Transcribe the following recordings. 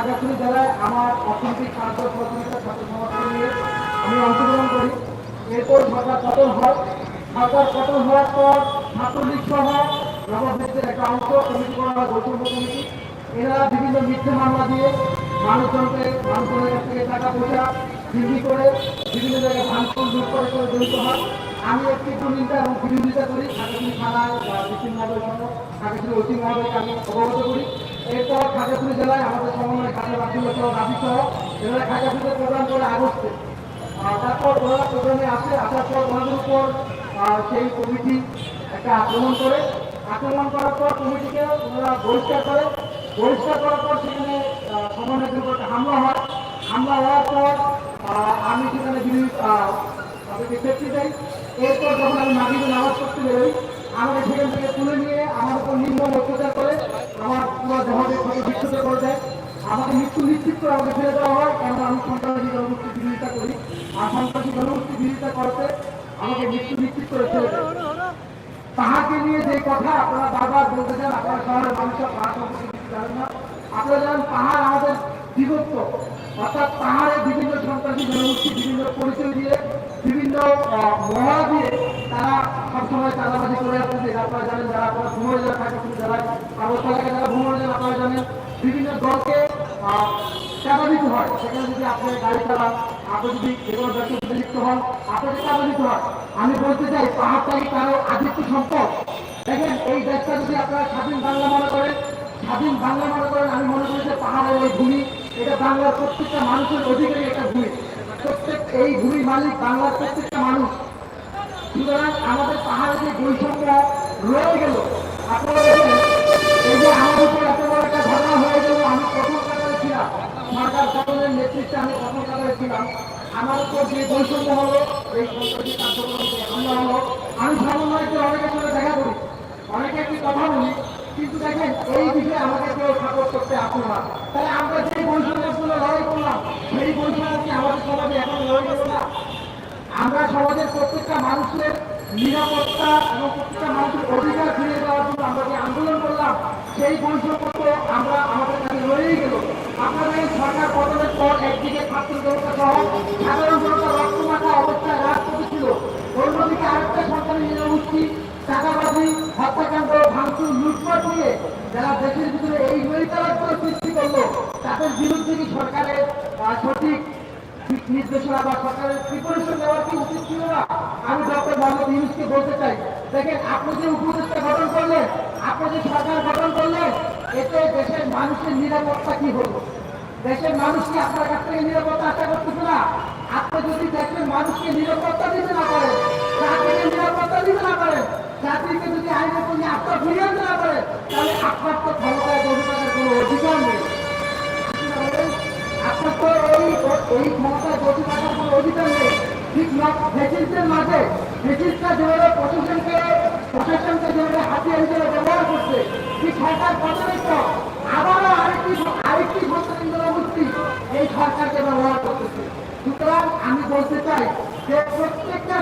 খাগড়াছড়ি জেলায় আমার অর্থনৈতিক কার্য সহযোগিতা ছাত্র সমাজকে নিয়ে আমি অংশগ্রহণ করি। এরপর সরকার পতন হয়। সরকার পতন হওয়ার পর ছাত্রলীগ সহ নবভেদের একটা অংশ, কমিটি করা হয় বৈষম্য কমিটি। এরা বিভিন্ন মিথ্যে মামলা দিয়ে মানুষজনকে মানুষজনের কাছ থেকে টাকা পয়সা বিক্রি করে বিভিন্ন জায়গায় ভাঙচুর লুট করে করে জড়িত হয়। আমি একটি নিন্দা এবং বিরোধিতা করি খাগড়াছড়ি থানায় বা মহোদয় সহ খাগড়াছড়ি অতি মহোদয়কে আমি অবগত করি। এরপর খাগড়াছড়ি জেলায় আমাদের সমন্বয় কাজের আব্দুল্লাহ সহ রাবি সহ এরা খাগড়াছড়িতে প্রোগ্রাম করে আগস্টে। তারপর ওনারা প্রোগ্রামে আসে আসার পর ওনাদের উপর সেই কমিটি একটা আক্রমণ করে। আক্রমণ করার পর কমিটিকে ওনারা বহিষ্কার করে। বহিষ্কার করার পর সেখানে আহ, সমন্বয়ের উপর হামলা হয়। হামলা হওয়ার পর আমি সেখানে তাদেরকে সেফটি দেই এরপর যখন আমি মাগিবে নামাজ পড়তে বেরোই, আমাকে সেখান থেকে তুলে নিয়ে আমার উপর নির্মম অত্যাচার করে, আমার পুরো দেহকে ক্ষতি বিক্ষত করে দেয়। আমাকে মৃত্যু নিশ্চিত করে আমাকে ফেলে দেওয়া হয় কারণ আমি সন্ত্রাসী জনগোষ্ঠীর বিরোধিতা করি। আর সন্ত্রাসী জনগোষ্ঠীর বিরোধিতা করতে আমাকে মৃত্যু নিশ্চিত করে ফেলে দেয়। তাহাকে নিয়ে যে কথা আপনারা বারবার বলতে চান, আপনারা শহরের মানুষরা পাহাড় সম্পর্কে জানেন না। আপনারা জানেন পাহাড় আমাদের বিভক্ত অর্থাৎ পাহাড়ে বিভিন্ন সন্ত্রাসী জনগোষ্ঠী, বিভিন্ন পরিচয় দিয়ে, বিভিন্ন মহড়া দিয়ে তারা সবসময় চাঁদাবাজি করে আসতেছে আপনারা জানেন, যারা আপনারা ভ্রমণে যারা থাকে যারা পার্বত্য এলাকায় যারা ভ্রমণে যান, আপনারা জানেন, বিভিন্ন দলকে চাঁদা দিতে হয়। সেখানে যদি আপনি গাড়ি চালান আপনি যদি কোনো ব্যক্তিতে লিপ্ত হন আপনাকে দিতে হয়। আমি বলতে চাই পাহাড়টাই কারও আদিত্য সম্পদ? দেখেন, এই দেশটা যদি আপনারা স্বাধীন বাংলা মনে করেন, স্বাধীন বাংলা মনে করেন, আমি মনে করি যে পাহাড়ের এই ভূমি এটা বাংলার প্রত্যেকটা মানুষের অধিকারী একটা ভূমি। প্রত্যেক এই ভূমি মালিক বাংলার প্রত্যেকটা মানুষ। সুতরাং আমাদের পাহাড়ে যে বৈষম্য রয়ে গেল, আপনারা এই যে আমার উপর একটা হয়ে আমি সরকার পতনের নেতৃত্বে আমি আমার যে বৈষম্য হলো, এই সন্ত্রাসী কার্যক্রম হলো। আমি অনেকের সাথে দেখা করি। অনেকে একটি কথা বলি কিন্তু দেখেন, এই বিষয়ে আমাকে কেউ সাপোর্ট করতে আসলো না। তাহলে আমরা যে বৈষম্যগুলো লড়াই করলাম, সেই বৈষম্য আমাদের সমাজে এখন লড়াই গেল না। আমরা সমাজের প্রত্যেকটা মানুষের নিরাপত্তা এবং প্রত্যেকটা মানুষের অধিকার ফিরে দেওয়ার জন্য আমরা যে আন্দোলন করলাম, সেই বৈষম্য আমরা আমাদের কাছে রয়েই গেল। এই সরকার পতনের পর একদিকে ছাত্র জনতা সহ সাধারণ জনতা রক্তমাখা অবস্থায় রাজপথে ছিল। অন্যদিকে আরেকটা সরকারি জনগোষ্ঠী টাকাবাজি হত্যাকাণ্ড, ভাঙচুর, লুটপাট নিয়ে যারা দেশের ভিতরে এই নৈতারাজ্য সৃষ্টি করল, তাদের বিরুদ্ধে কি সরকারের সঠিক নির্দেশনা বা সরকারের প্রিপারেশন নেওয়ার কি উচিত ছিল না? আমি ডক্টর মোহাম্মদ ইউনুসকে বলতে চাই, দেখেন, আপনি যে উপদেষ্টা গঠন করলেন, আপনি যে সরকার গঠন করলেন, এতে দেশের মানুষের নিরাপত্তা কি হলো? দেশের মানুষ কি আপনার কাছ থেকে নিরাপত্তা আশা করতেছে না? আপনি যদি দেশের মানুষকে নিরাপত্তা দিতে না পারেন দিতে না পারেন জাতিকে যদি আইনের ফিরিয়ে আনতে না পারেন তাহলে আপনার তো ক্ষমতায় বসে কোনো অধিকার নেই। আপনার তো এই এই ক্ষমতায় বসে থাকার কোনো অধিকার নেই। ব্যবহার করছে, ঠিক সরকার পতনের আবারও আরেকটি আরেকটি সন্ত্রাসী জনগোষ্ঠী এই সরকারকে ব্যবহার করতেছে। আমি বলতে চাই যে প্রত্যেকটা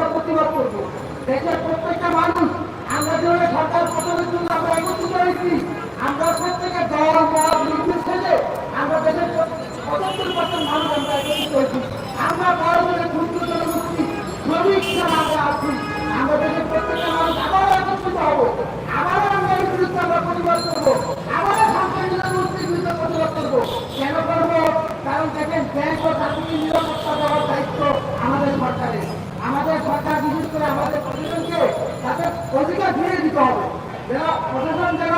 আমরা প্রতিবাদ করব। দেশের প্রত্যেকটা মানুষ, আমরা যেভাবে সরকার পতনের জন্য আমরা একত্রিত হয়েছি, আমরা প্রত্যেকে দল, মত, নির্বিশেষে আমরা দেশের পঁচাত্তর পার্সেন্ট মানুষ আমরা একত্রিত হয়েছি। আমরা বড় বড় ক্ষুদ্র জনগোষ্ঠী, শ্রমিক যারা আমরা আছি। আমরা দেশের প্রত্যেকটা মানুষ আবারও একত্রিত হব। আবারও আমরা এই বিরুদ্ধে আমরা প্রতিবাদ করব। আবারও সরকারি জনগোষ্ঠীর বিরুদ্ধে প্রতিবাদ করব। কেন করব? কারণ দেখেন ব্যাংক ও জাতিকে নিরাপত্তা দেওয়ার দায়িত্ব আমাদের সরকারের। করে আমাদের প্রশাসনকে তাদের অধিকার ফিরিয়ে দিতে হবে। যেন প্রশাসন যেন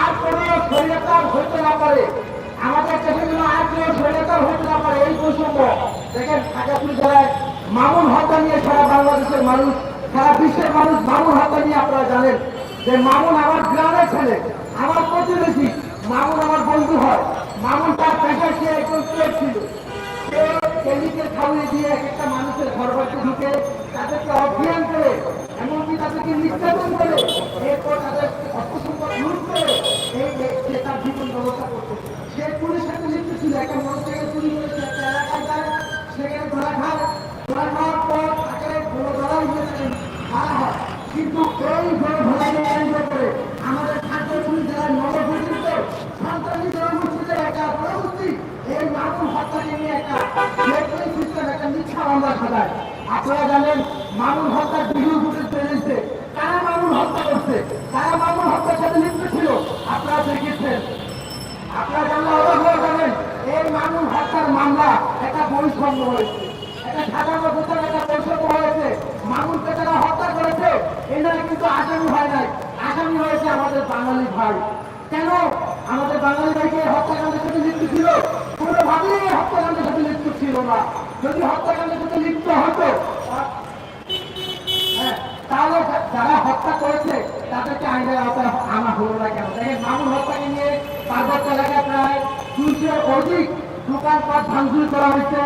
আর কোনো স্বৈরাচার হতে না পারে। আমাদের দেশে যেন আর কোনো স্বৈরাচার হতে না পারে, এই বৈষম্য। দেখেন খাজাপুর জেলায় মামুন হত্যা নিয়ে সারা বাংলাদেশের মানুষ, সারা বিশ্বের মানুষ মামুন হত্যা নিয়ে আপনারা জানেন যে মামুন আমার গ্রামের ছেলে, আমার প্রতিবেশী। মামুন আমার বন্ধু হয়। মামুন তার পেশা সে ছিল। সে কেমিক্যাল খাওয়িয়ে দিয়ে এক একটা মানুষের ঘর বাড়িতে ঢুকে তাদেরকে অভিযান করে, এমনকি তাদেরকে নির্যাতন করে, এরপর তাদের অর্থ সম্পদ লুট করে এই সে তার জীবন ব্যবস্থা করছে। সে পুলিশের সাথে লিপ্ত ছিল, একটা মানুষটাকে চুরি করেছে, একটা এলাকায় সেখানে ধরা খায়। ধরা খাওয়ার পর তাকে বড় ধরা হিসেবে মারা হয় কিন্তু এই বড় ধরাকে কেন্দ্র করে আমাদের খাদ্য পুলিশ যারা নবগঠিত সন্ত্রাসী আপনারা জানেন, মামুন হত্যার ভিডিও ফুটেজ বেরিয়েছে কারা মামুন হত্যা করছে? কারা মামুন হত্যার সাথে লিপ্ত ছিল? আপনারা দেখেছেন। আপনারা জানলে অবাক যাবেন এই মামুন হত্যার মামলা একটা বৈষম্য হয়েছে। একটা সাধারণ একটা হয়েছে। হত্যা করেছে, এনারা কিন্তু আসামি হয় নাই। আসামি হয়েছে আমাদের বাঙালি ভাই। কেন? আমাদের বাঙালি ভাইকে হত্যাকাণ্ডের সাথে লিপ্ত ছিল? কোনোভাবেই হত্যাকাণ্ডের সাথে লিপ্ত ছিল না। যদি হত্যাকাণ্ডের সাথে লিপ্ত হতো হ্যাঁ, তাহলে যারা হত্যা করেছে তাদেরকে আইনের আওতায় আনা হলো না কেন? দেখেন মামুন হত্যাকে নিয়ে পার্বত্য এলাকায় প্রায় দুইশোর অধিক দোকানপাট ভাঙচুর করা হয়েছে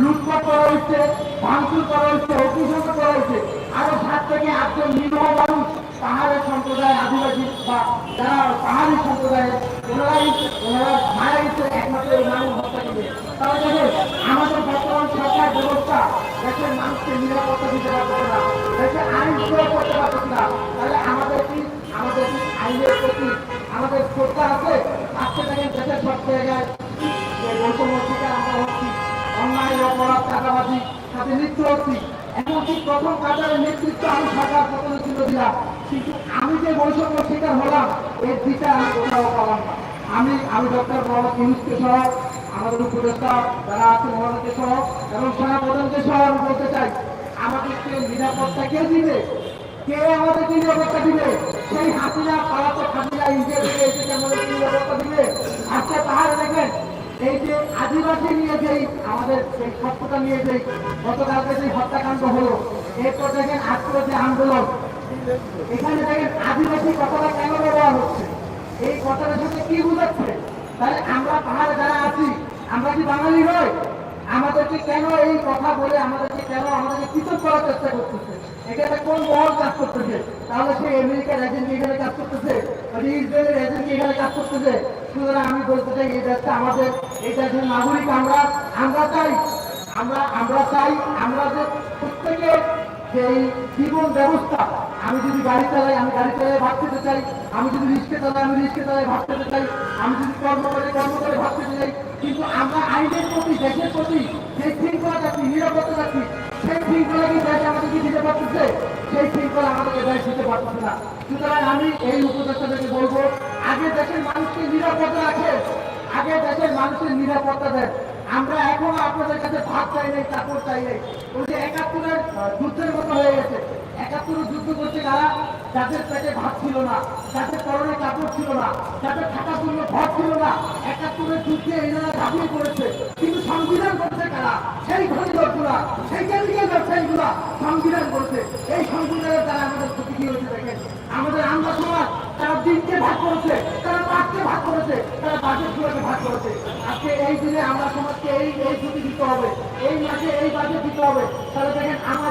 লুটপাট করা হয়েছে ভাঙচুর করা হয়েছে অগ্নিসংযোগ করা হয়েছে। আরও সাত থেকে আটজন নিরহ মানুষ, পাহাড়ের সম্প্রদায় আদিবাসী বা যারা পাহাড়ি সম্প্রদায়ের, ওনারাই, ওনারা মারা গেছে একমাত্র মামুন হত্যাকে নিয়ে তাহলে দেখেন, আমাদের বর্তমান সরকার ব্যবস্থা, দেশের মানুষকে নিরাপত্তা দিতে পারতেছে না দেশের আইন প্রয়োগ করতে পারতেছে না তাহলে আমাদের কি আমাদের কি আইনের প্রতি আমাদের শ্রদ্ধা আছে? আজকে দেখেন দেশের সব জায়গায় বৈষম্য আমরা হচ্ছি অন্যায় অপরাধ, চাঁদাবাজি, সাথে লিপ্ত হচ্ছি। এমনকি প্রথম কাতারের নেতৃত্ব আমি সরকার প্রতিনিধিত্ব দিলাম। কিন্তু আমি যে বৈষম্য শিকার হলাম, এর বিচার আমি কোথাও পালাম না। আমি আমি ডক্টর মোহাম্মদ ইউনুসকে সহ, আমাদের উপদেষ্টা যারা আছে মহানকে সহ, এবং সেনাপ্রধানকে সহ আমি বলতে চাই আমাদেরকে নিরাপত্তা কে দিবে? কে আমাদেরকে নিরাপত্তা দিবে? সেই হাসিনা পালাতে হাসিনা ইন্ডিয়া থেকে এসেছে, আমাদেরকে নিরাপত্তা দিবে? আজকে পাহাড়ে দেখেন এই যে আদিবাসী নিয়ে যেই আমাদের সেই সত্যতা নিয়ে যেই গতকালকে যে হত্যাকাণ্ড হলো, এরপর দেখেন আজকে যে আন্দোলন, এখানে দেখেন আদিবাসী কতটা কেন ব্যবহার হচ্ছে? এই কথাটার সাথে কি বুঝাচ্ছে? তাহলে আমরা পাহাড়ে যারা আছি, আমরা কি বাঙালি নই? আমাদেরকে কেন এই কথা বলে আমাদেরকে কেন আমাদেরকে পৃথক করার চেষ্টা করতেছে? এখানে কোন মহল কাজ করতেছে? তাহলে সে আমেরিকার এজেন্ট এখানে কাজ করতেছে? ইসরায়েলের এজেন্ট এখানে কাজ করতেছে? সুতরাং আমি বলতে চাই এই দেশটা আমাদের এই দেশের নাগরিক আমরা আমরা চাই, আমরা আমরা চাই, আমরা যে প্রত্যেকে সেই জীবন ব্যবস্থা, আমি যদি গাড়ি চালাই, আমি গাড়ি চালাই ভাগ পেতে চাই, আমি যদি রিক্সা চালাই, আমি রিক্সা চালাই ভাগ পেতে চাই, আমি যদি কর্ম করে কর্ম করে ভাগ পেতে চাই, কিন্তু আমরা আইনের প্রতি, দেশের প্রতি যে শৃঙ্খলা যাচ্ছি নিরাপত্তা সেই শৃঙ্খলা কি দেশ আমাদেরকে দিতে পারতেছে? সেই শৃঙ্খলা আমাদেরকে দেশ দিতে পারতেছে না। সুতরাং আমি এই উপদেষ্টাদেরকে বলব, আগে দেশের মানুষকে নিরাপত্তা আছে, আগে দেশের মানুষের নিরাপত্তা দেন। আমরা এখনও আপনাদের কাছে ভাত চাই নাই কাপড় চাই নাই। ওই যে একাত্তরের যুদ্ধের মতো হয়ে গেছে। একাত্তরের যুদ্ধ করছে যারা, যাদের পেটে ভাত ছিল না, যাদের পরনে কাপড় ছিল না, যাদের থাকার জন্য ঘর ছিল না একাত্তরের যুদ্ধে এনারা ঝাঁপিয়ে পড়েছে। কিন্তু সংবিধান করছে কারা? সেই ধনী লোকগুলা, সেই কেন্দ্রীয় ব্যবসায়ীগুলা সংবিধান করছে এই সংবিধানের দ্বারা আমাদের ক্ষতি কি হয়েছে দেখেন? আমাদের আমরা সমাজ, তারা দিনকে ভাগ করেছে, তারা পাঁচকে ভাগ করেছে, তারা বাজেটগুলোকে ভাগ করেছে। আজকে এই দিনে আমরা সমাজকে এই এই ছুটি দিতে হবে, এই মাসে এই বাজেট দিতে হবে। তাহলে দেখেন, আমার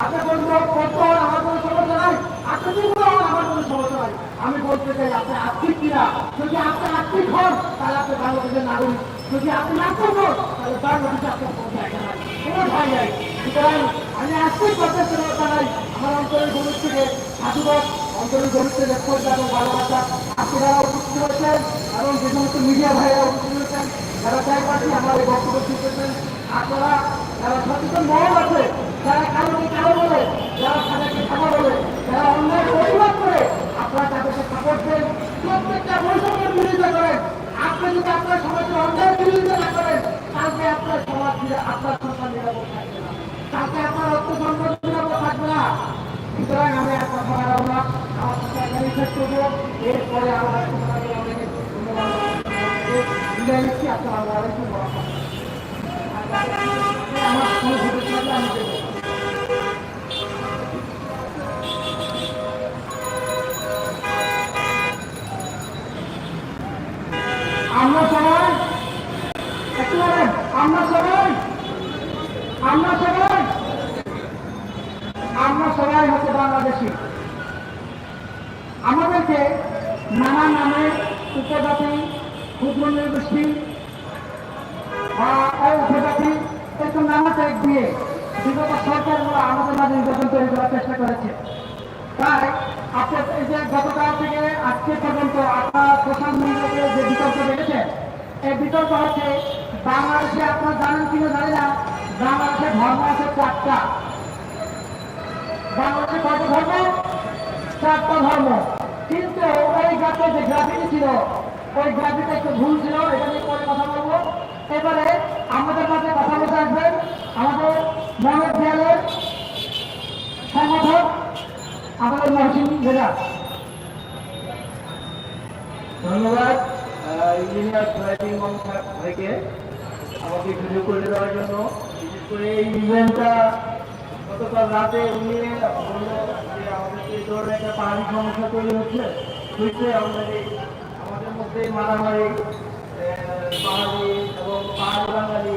আপনি বন্ধু হন বৌদ্ধ আমার সমস্যা নাই আমার কোনো সমস্যা নাই আমি বলতে চাই আপনি আর্থিক কিনা যদি আপনি আর্থিক হন তাহলে আপনি বাংলাদেশের নাগরিক যদি আপনি নাগরিক হন তাহলে বাংলাদেশে আপনার কোনো জায়গা নাই কোনো ঠাই নাই সুতরাং আমি আর্থিক করতে চাই আমার অঞ্চলের গরিব থেকে সাধুবাদ অঞ্চলের গরিব থেকে শ্রদ্ধা এবং ভালোবাসা আপনারা উপস্থিত হয়েছেন এবং যে সমস্ত মিডিয়া ভাইরা উপস্থিত হয়েছেন যারা চাই পাচ্ছি আমার এই বক্তব্য শুনতেছেন আপনারা, যারা সচেতন মহল আছে যারা কালোকে কালো বলে, যারা সাদাকে সাদা বলে, যারা অন্যায় প্রতিবাদ করে, আপনারা তাদেরকে সাপোর্ট দেন প্রত্যেকটা বৈষম্যের বিরোধিতা করেন। আপনি যদি আপনার সমাজের অন্যায় বিরোধিতা না করেন কালকে আপনার সমাজ নিরা- আপনার সন্তান নিরাপদ থাকবে না। কালকে আপনার অর্থ নিরাপদ থাকবে না। সুতরাং আমি আর কথা বাড়াবো না। আমার এখানেই শেষ করব। এরপরে আমরা তোমাকে অনেকে আমরা সবাই আমরা সবাই আমরা সবাই আমরা সবাই হচ্ছে বাংলাদেশি। আমাদেরকে নানা নামে উপজাতি, ক্ষুদ্র নৃগোষ্ঠী বা উপজাতি এরকম নানা ট্যাগ দিয়ে বিগত সরকারগুলো আমাদের মাঝে নির্বাচন তৈরি করার চেষ্টা করেছে। তাই আপনার এই যে গতকাল থেকে আজকে পর্যন্ত আপনার আছে ওই গাছে যে গ্রাফিটি ছিল, ওই গ্রাফিটা একটু ভুল ছিল, এটা কথা বলব। এবারে আমাদের মাঝে কথা বলতে আসবেন, আমাদের মনের দেয়ালের সংগঠক আমাদের মহসিন জেলা ধন্যবাদ। ইঞ্জিনিয়ার মমসাদ ভাইকে আমাকে সুযোগ করে দেওয়ার জন্য। বিশেষ করে এই ইভেন্টটা গতকাল রাতে উনি যে আমাদের এই ধরনের একটা পাহাড়ি সমস্যা তৈরি হচ্ছে। হয়েছে আমাদের আমাদের মধ্যে মারামারি পাহাড়ি এবং পাহাড়ি বাঙালি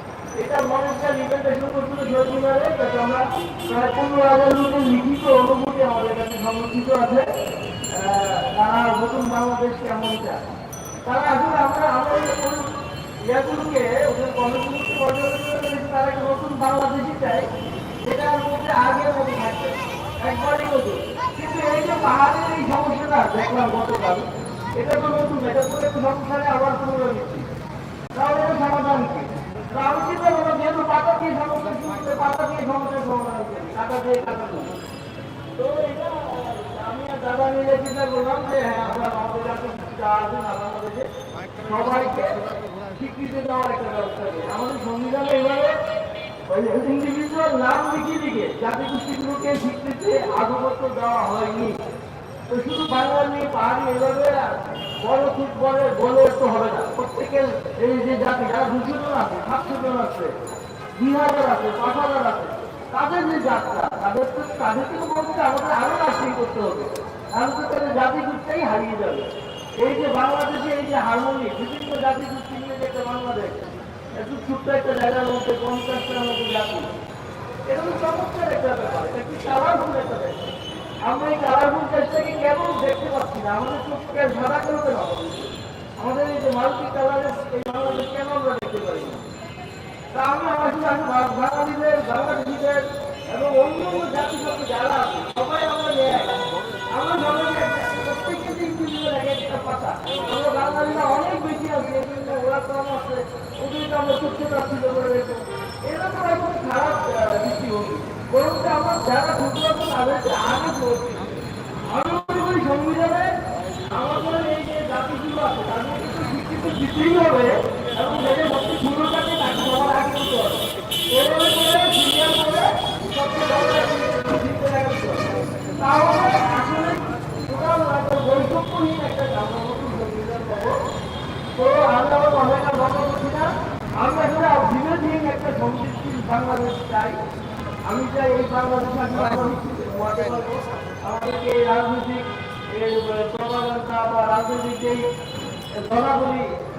এটা করছিল শহীদমিনারে আমরা প্রায় পনেরো আছে। তারা নতুন বাংলাদেশ কেমন চায়? তারা একটা নতুন বাংলাদেশই চায় যেটার মধ্যে আগের মতো থাকবে, একবারই নতুন। কিন্তু এই যে পাহাড়ের এই সমস্যাটা, দেখলাম গতকাল, এটা তো নতুন, এটা তো একটু সংসারে আবার পুনরাবৃত্তি। তাহলে সমাধান কি? দাদা হ্যাঁ আমাদের একটা আমাদের সংবিধানে এভাবে ওই ইন্ডিভিজুয়াল নাম লিখে লিখে স্বীকৃতি আধিপত্য দেওয়া হয়নি তো শুধু বাংলা নিয়ে পাহাড়ি এভাবে বড় খুব বলে তো হবে না। প্রত্যেকের এই যে জাতি, যারা দুশো আছে সাতশো জন আছে, দুই হাজার আছে, পাঁচ হাজার আছে, তাদের যে যাত্রা তাদের তো তাদেরকে তো বলতে আমাদের আরও রাষ্ট্রীয় করতে হবে। তাহলে তো তাদের জাতি গোষ্ঠীটাই হারিয়ে যাবে। এই যে বাংলাদেশে এই যে হারমোনি বিভিন্ন জাতি গোষ্ঠী নিয়ে যে একটা বাংলাদেশ, একটু ছোট্ট একটা জায়গার মধ্যে, পঞ্চাশটার মতো জাতি। এটা তো চমৎকার একটা ব্যাপার, এটা কি একটা ব্যাপার। আমরা এই কালারফুল দেশটাকে কেমন দেখতে পাচ্ছি না আমাদের চোখকে সাদা করতে হবে। আমাদের এই যে মাল্টি কালারের এই বাংলাদেশ কেন আমরা দেখতে পারি তা আমি আমার বা- বাঙালিদের বাংলাদেশিদের এবং অন্য জাতিগত যারা আছে সবাই আমরা নেয় আমরা সবাই প্রত্যেকের দিন এক একটা পাতা। আমরা বাঙালিরা অনেক বেশি আছে ওরা কম আছে ওদেরকে আমরা ছোট্ট ছিল করে এটা তো এখন খারাপ আহ, দৃষ্টিভঙ্গি। বরং আমরা যারা ক্ষুদ্র আছে তাদেরকে আগে চলছি আমি মনে করি সংবিধানে আমাদের এই যে জাতিগুলো আছে তাদের কিন্তু দিতেই হবে এবং যাদের সবচেয়ে ছোটো থাকে তাকে সবার আগে করতে হবে এভাবে করে সিনিয়র করে সবচেয়ে তাহলে আসলে টোটাল একটা বৈষম্যহীন একটা আমরা সংবিধান পাবো। তো আমরা অনেক কথা বলছি না। আমরা আসলে বিরোধীহীন একটা সমৃদ্ধির বাংলাদেশ চাই। আমি চাই এই বাংলাদেশ আমাদেরকে এই রাজনৈতিক বা রাজনৈতিক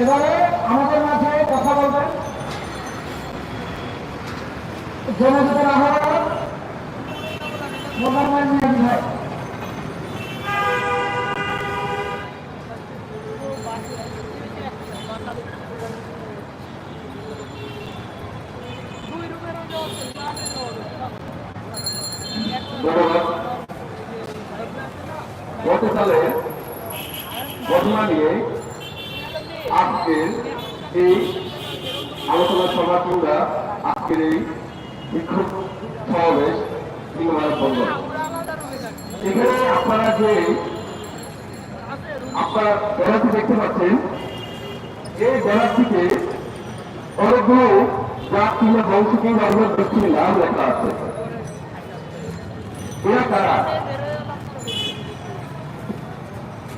এবারে আমাদের মাঝে কথা বলবেন। জনগণের আহ্বায়ক মোহাম্মদ ভাই গত সালে ঘটনা নিয়ে আজকের এই আলোচনা সভা কিংবা আজকের এই বিক্ষোভ সমাবেশ এখানে আপনারা যে আপনারা বেড়াটি দেখতে পাচ্ছেন, এই বেড়াটিতে অনেকগুলো জাত কিংবা বংশ কিংবা অন্য ব্যক্তির নাম লেখা আছে। এরা তারা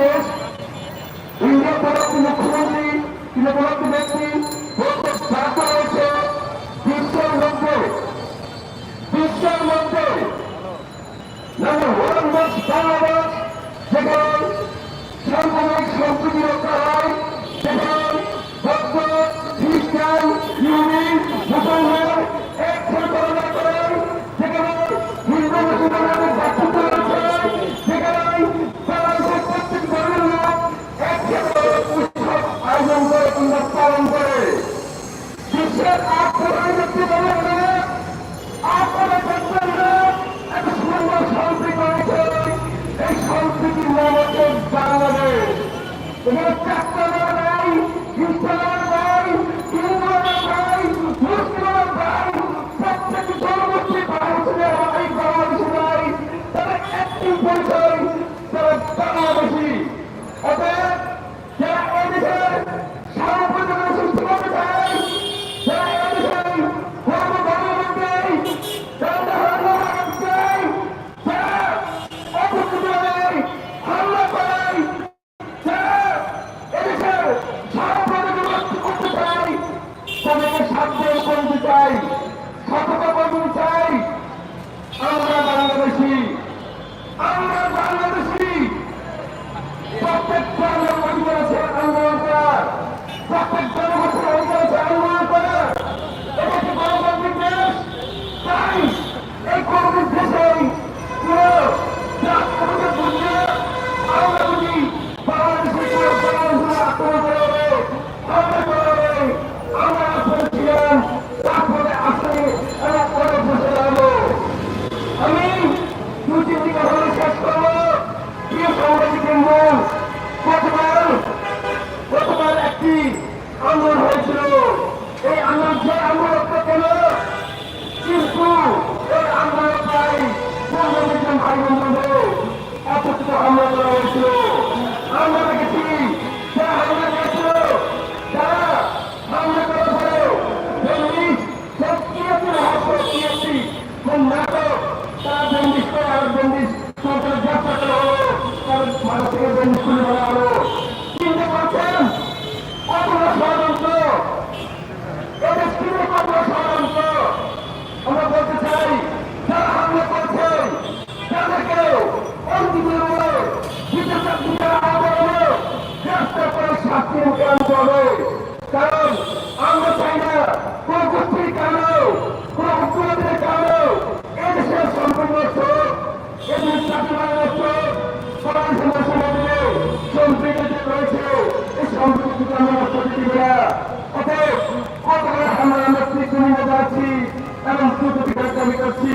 দেশ ইউরোপ পরবর্তী মুখ্যমন্ত্রী পরবর্তী ব্যক্তি যাত্রা রয়েছে, বিশ্বের মধ্যে বিশ্বের মধ্যে। বাংলাদেশ, যেখানে সাংবিধানিক সংস্কৃতি রক্ষা হয়, সেখানে না অতএব কতগুলো আমরা নেতৃত্ব নিয়ে যাচ্ছি এবং দ্রুত দাবি করছি?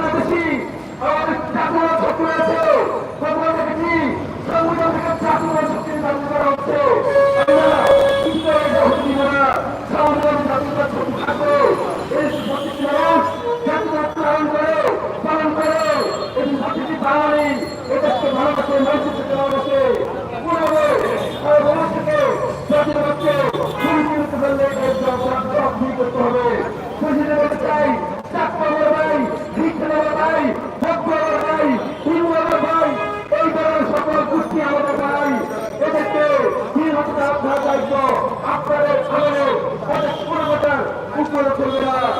করবে না